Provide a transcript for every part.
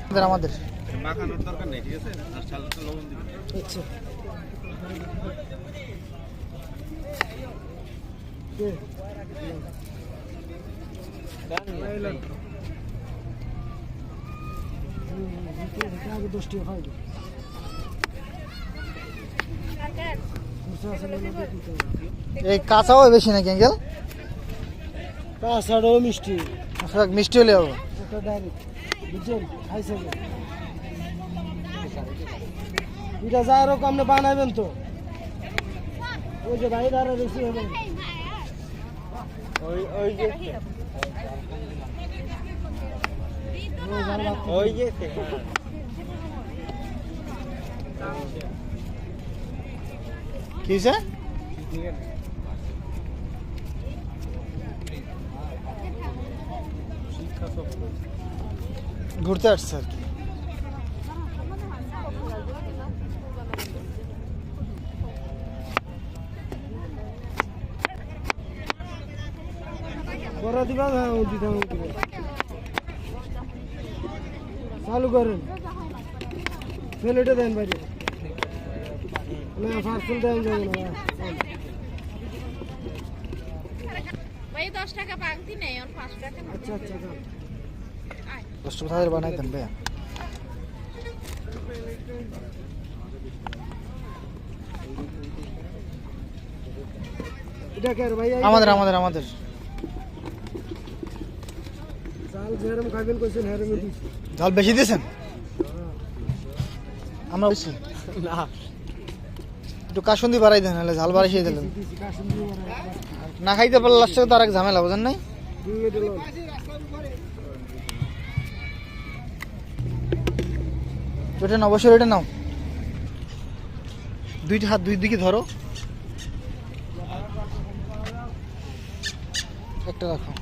আমাদের আমাদের। মাখানোর দরকার নেই ঠিক আছে? লবণ দিবেন। আচ্ছা। দশটি হয় এই কাঁচাও বেশি নাকি অ্যাঙ্গেল তাছাড়াও মিষ্টি। মিষ্টি হলে হবে। এটা যা রকম আপনি বানাবেন তো। ওই যে বাইরে আরও বেশি হবে ওই ওই যে ওই যে কি হয়েছে ঘুরতে আসছে আর কি। বড় দিবা না, ও দিতে চালু করেন। ফেলেটে দেন বাইরে। না ফার্সেল দেন যাবে না। ভাই দশ টাকা বাংতি নেই ওর পাঁচ টাকা আচ্ছা আচ্ছা বানাই দেন ভাইয়া। আমাদের আমাদের আমাদের। বেশি দিয়েছেন? আমরা না। একটু কাসুন্দি বাড়াই দেন, নাহলে ঝাল বাড়াই দিলেন না খাইতে পারলে লাস্টে তো আর এক ঝামেলা, বুঝেন নাই? ওটা নাও অবশ্যই ওটা নাও। দুইটা হাত দুই দিকে ধরো। একটা রাখো।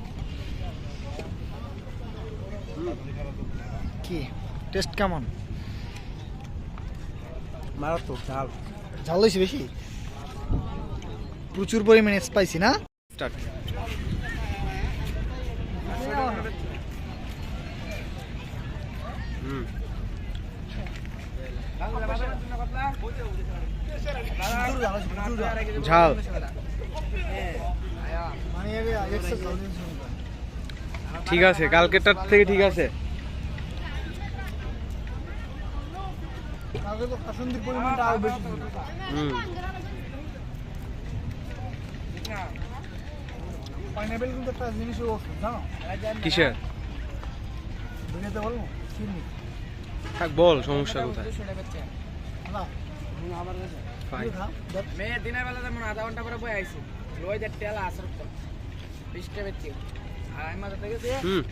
কি? টেস্ট কেমন? মারাত্মক চাল ঝাল হয়েছে বেশি? প্রচুর পরিমাণে স্পাইসি না? ঝাল। ঠিক আছে কালকেরটার থেকে ঠিক আছে। পরিমাণটা আরও বেশি হুম। পাইনাপেল কিন্তু একটা জিনিস ওষুধ জানো? কিসের? দুনিয়াতে বলব চিনি। থাক বল সমস্যা কোথায়? না ফাইন খা মেয়ে দিনের বেলা যেমন আধা ঘণ্টা পরে বই আইছি লই যে তেল আসর তো বিশটা বেচছি আর আমি মাথা থেকে হুম।